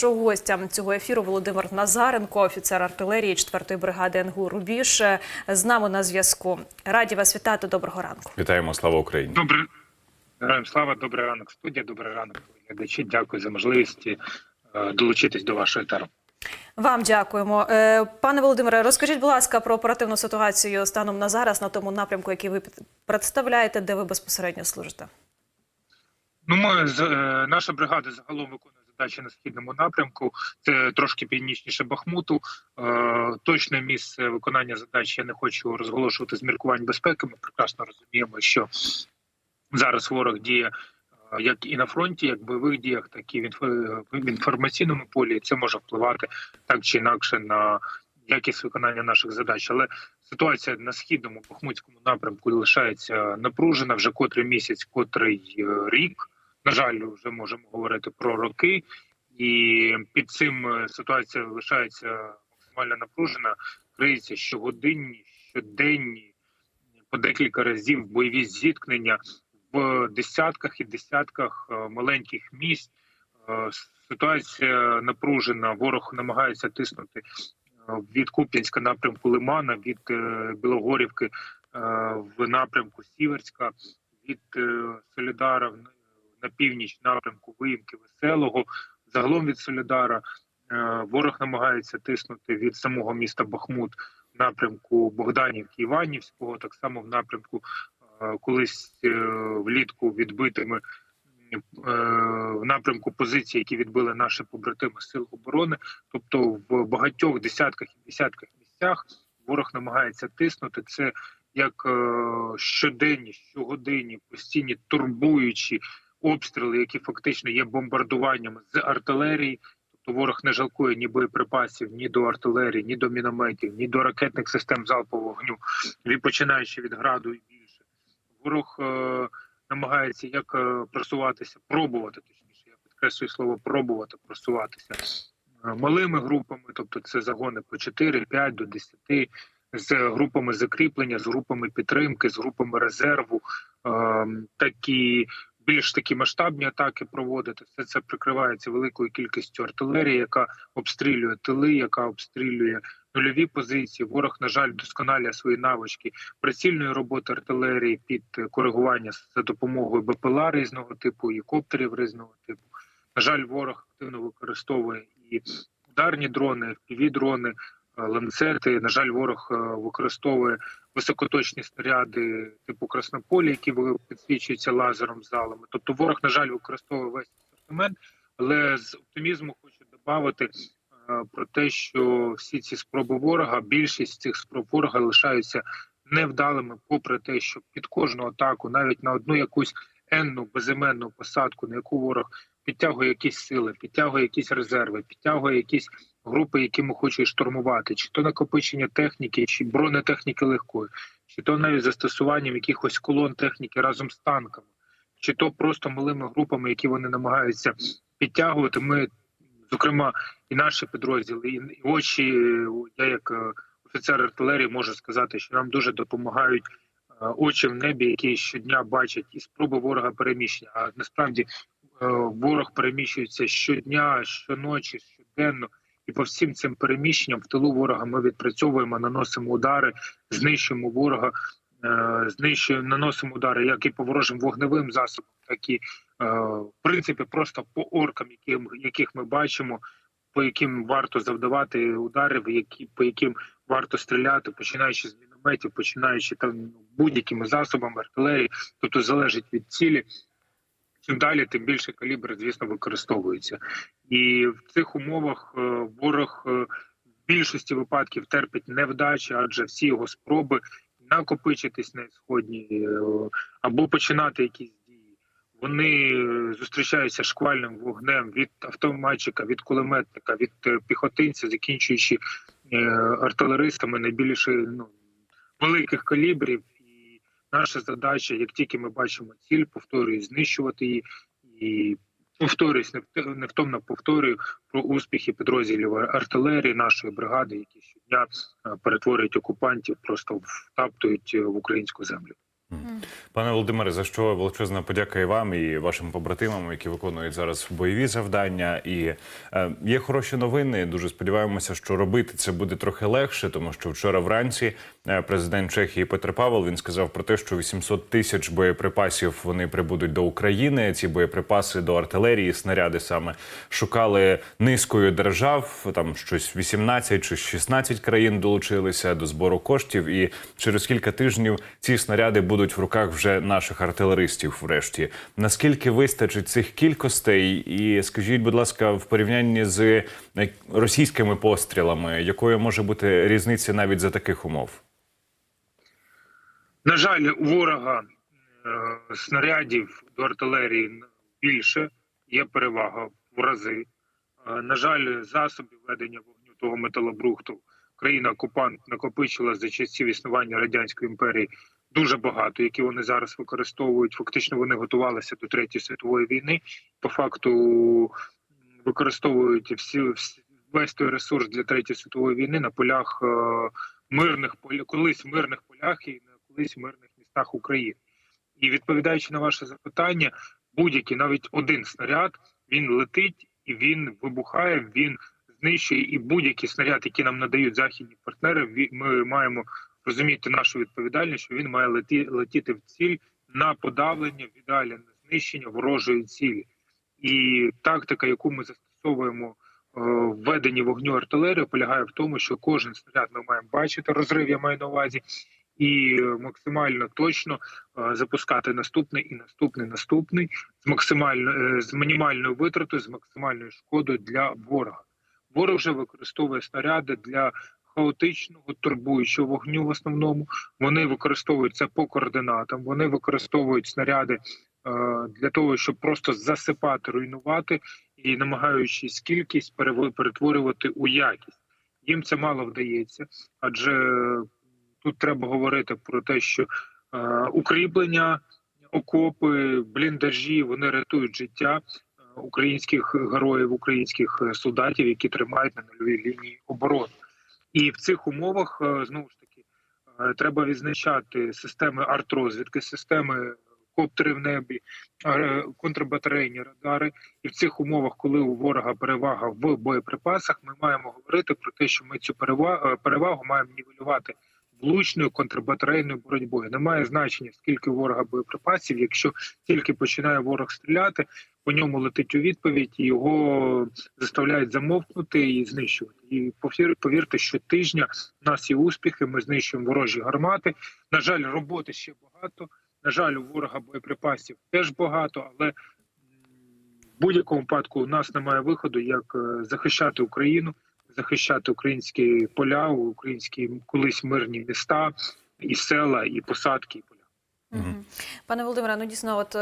нашого гостя цього ефіру Володимир Назаренко, офіцер артилерії 4-ї бригади НГУ Рубіж. е, З нами на зв'язку. Раді вас вітати. Доброго ранку. Вітаємо, слава Україні. Добре, героям слава, добрий ранок, студія, добрий ранок, глядачі. Дякую за можливість е, долучитись до вашої теру. Вам дякуємо, Е, пане Володимире. Розкажіть, будь ласка, про оперативну ситуацію станом на зараз на тому напрямку, який ви представляєте, де ви безпосередньо служите. Ну, ми е, наша бригада загалом виконує задачі на східному напрямку. Це трошки північніше Бахмуту. Е, точне місце виконання задач я не хочу розголошувати з міркувань безпеки. Ми прекрасно розуміємо, що зараз ворог діє. е, Як і на фронті, як в бойових діях, так і в інформаційному полі, це може впливати так чи інакше на якість виконання наших задач. Але ситуація на східному бахмутському напрямку лишається напружена вже котрий місяць, котрий е, рік. На жаль, вже можемо говорити про роки, і під цим е, ситуація лишається максимально напружена. Криється щогодинні, щоденні, по декілька разів бойові зіткнення в десятках і десятках е, маленьких міст. Е, Ситуація напружена. Ворог намагається тиснути від Куп'янська напрямку Лимана, від Білогорівки в напрямку Сіверська, від Солідара на північ напрямку Виїмки Веселого. Загалом від Солідара е, ворог намагається тиснути від самого міста Бахмут в напрямку Богданівки Іванівського, так само в напрямку е, колись е, влітку відбитими в напрямку позицій, які відбили наші побратими сил оборони. Тобто в багатьох десятках і десятках місцях ворог намагається тиснути це як щоденні, щогодинні, постійні турбуючі обстріли, які фактично є бомбардуваннями з артилерії. Тобто ворог не жалкує ні боєприпасів, ні до артилерії, ні до мінометів, ні до ракетних систем залпового вогню, починаючи від граду і більше. Ворог е, намагається як е, просуватися, пробувати точніше, я підкреслюю слово пробувати просуватися е, малими групами, тобто це загони по 4, 5 до 10, з групами закріплення, з групами підтримки, з групами резерву, е, такі більш такі масштабні атаки проводити. Все це прикривається великою кількістю артилерії, яка обстрілює тили, яка обстрілює нульові позиції. Ворог, на жаль, досконалює свої навички прицільної роботи артилерії під коригування за допомогою БПЛА різного типу і коптерів різного типу. На жаль, ворог активно використовує і ударні дрони, fpv дрони, ланцети. На жаль, ворог е, використовує високоточні снаряди типу Краснополі, які підсвічуються лазером залами. Тобто, ворог, на жаль, використовує весь асортимент, але з оптимізму хочу додати е, про те, що всі ці спроби ворога, більшість цих спроб ворога лишаються невдалими, попри те, що під кожну атаку, навіть на одну якусь енну безіменну посадку, на яку ворог підтягує якісь сили, підтягує якісь резерви, підтягує якісь групи, якими хоче штурмувати, чи то накопичення техніки, чи бронетехніки легкої, чи то навіть застосуванням якихось колон техніки разом з танками, чи то просто малими групами, які вони намагаються підтягувати. Ми, зокрема, і наші підрозділи, і очі, я як е, офіцер артилерії можу сказати, що нам дуже допомагають е, очі в небі, які щодня бачать і спроби ворога переміщення. А насправді е, ворог переміщується щодня, щоночі, щоденно. І по всім цим переміщенням в тилу ворога ми відпрацьовуємо, наносимо удари, знищуємо ворога, е, знищуємо, наносимо удари як і по ворожим вогневим засобам, так і е, в принципі просто по оркам, яких ми бачимо, по яким варто завдавати удари, які по яким варто стріляти, починаючи з мінометів, починаючи там будь-якими засобами артилерії, тобто залежить від цілі. Чим далі, тим більше калібр, звісно, використовується, і в цих умовах е, ворог е, в більшості випадків терпить невдачі, адже всі його спроби накопичитись на сходні е, або починати якісь. Вони зустрічаються шквальним вогнем від автоматчика, від кулеметника, від піхотинця, закінчуючи артилеристами найбільше ну, великих калібрів. Наша задача, як тільки ми бачимо ціль, повторюю, знищувати її і повторюсь, не вт- невтомно повторюю про успіхи підрозділів артилерії нашої бригади, які щодня е, перетворюють окупантів, просто втаптують е, в українську землю. Пане Володимире, за що величезна подяка і вам, і вашим побратимам, які виконують зараз бойові завдання. І е, є хороші новини. Дуже сподіваємося, що робити це буде трохи легше, тому що вчора вранці е, президент Чехії Петр Павел він сказав про те, що 800 тисяч боєприпасів вони прибудуть до України. Ці боєприпаси до артилерії, снаряди саме шукали низкою держав. Там щось 18 чи 16 країн долучилися до збору коштів. І через кілька тижнів ці снаряди будуть в руках вже наших артилеристів. Врешті наскільки вистачить цих кількостей, і скажіть, будь ласка, в порівнянні з е, російськими пострілами, якою може бути різниця навіть за таких умов? На жаль, у ворога е, снарядів до артилерії більше, є перевага в рази. Е, На жаль, засобів ведення вогню того металобрухту країна-окупант накопичила за часів існування радянської імперії дуже багато, які вони зараз використовують. Фактично вони готувалися до третьої світової війни. По факту використовують всі весь той ресурс для третьої світової війни на полях е, мирних колись мирних полях і на колись мирних містах України. І відповідаючи на ваше запитання, будь-який навіть один снаряд він летить і він вибухає, він знищує. І будь-який снаряд, який нам надають західні партнери, ми маємо розуміти нашу відповідальність, що він має леті, летіти в ціль на подавлення, в ідеалі на знищення ворожої цілі. І тактика, яку ми застосовуємо е, в веденні вогню артилерії, полягає в тому, що кожен снаряд ми маємо бачити, розрив я маю на увазі, і е, максимально точно е, запускати наступний і наступний, наступний з максимально з мінімальною витратою, з максимальною шкодою для ворога. Ворог вже використовує снаряди для хаотичного турбуючого вогню. В основному вони використовують це по координатам. Вони використовують снаряди е, для того, щоб просто засипати, руйнувати і намагаючись кількість перетворювати у якість. Їм це мало вдається, адже тут треба говорити про те, що е, укріплення, окопи, бліндажі вони рятують життя е, українських героїв, українських солдатів, які тримають на нульовій лінії оборони. І в цих умовах е, знову ж таки е, треба відзначати системи артрозвідки, системи коптери в небі, е, контрбатарейні радари. І в цих умовах, коли у ворога перевага в боєприпасах, ми маємо говорити про те, що ми цю перевагу, перевагу маємо нівелювати влучною контрбатарейною боротьбою. Немає значення, скільки ворога боєприпасів, якщо тільки починає ворог стріляти, по ньому летить у відповідь, і його заставляють замовкнути і знищувати. І повірте, що тижня у нас є успіхи. Ми знищуємо ворожі гармати. На жаль, роботи ще багато. На жаль, у ворога боєприпасів теж багато, але в будь-якому випадку у нас немає виходу, як е, захищати Україну, захищати українські поля, українські колись мирні міста, і села, і посадки, і поля. Мгм. Пане Володимире, ну дійсно, от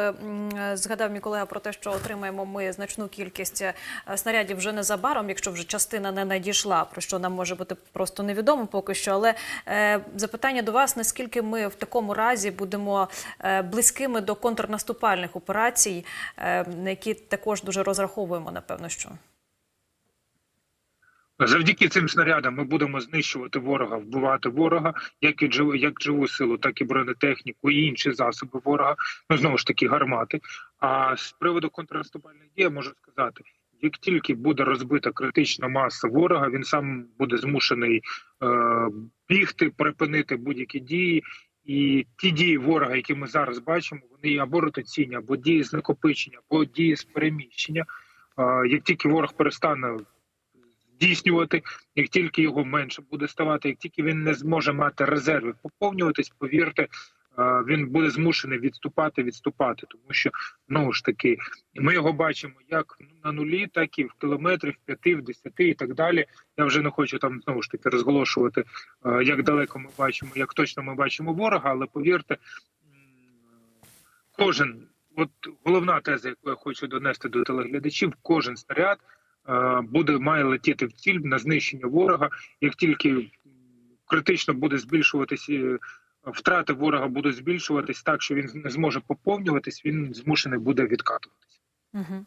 згадав мій колега про те, що отримаємо ми значну кількість е, снарядів вже незабаром, якщо вже частина не надійшла, про що нам може бути просто невідомо поки що. Але е, запитання до вас: наскільки ми в такому разі будемо е, близькими до контрнаступальних операцій, е, на які також дуже розраховуємо, напевно, що. Завдяки цим снарядам ми будемо знищувати ворога, вбивати ворога, як і живу, як живу силу, так і бронетехніку, і інші засоби ворога. Ну знову ж таки, гармати. А з приводу контрнаступальних дій я можу сказати, як тільки буде розбита критична маса ворога, він сам буде змушений е, бігти, припинити будь-які дії. І ті дії ворога, які ми зараз бачимо, вони або ротаційні, або дії з накопичення, або дії з переміщення. Е, як тільки ворог перестане здійснювати, як тільки його менше буде ставати, як тільки він не зможе мати резерви поповнюватись, повірте, е, він буде змушений відступати, відступати, тому що знову ж таки ми його бачимо як на нулі, так і в кілометрів, в п'яти, в десяти і так далі. Я вже не хочу там знову ж таки розголошувати, е, як далеко ми бачимо, як точно ми бачимо ворога, але повірте, кожен, от головна теза, яку я хочу донести до телеглядачів, кожен снаряд буде має летіти в ціль на знищення ворога. Як тільки критично буде збільшуватися. е, Втрати ворога будуть збільшуватись так, що він не зможе поповнюватись, він змушений буде відкатуватись. Угу.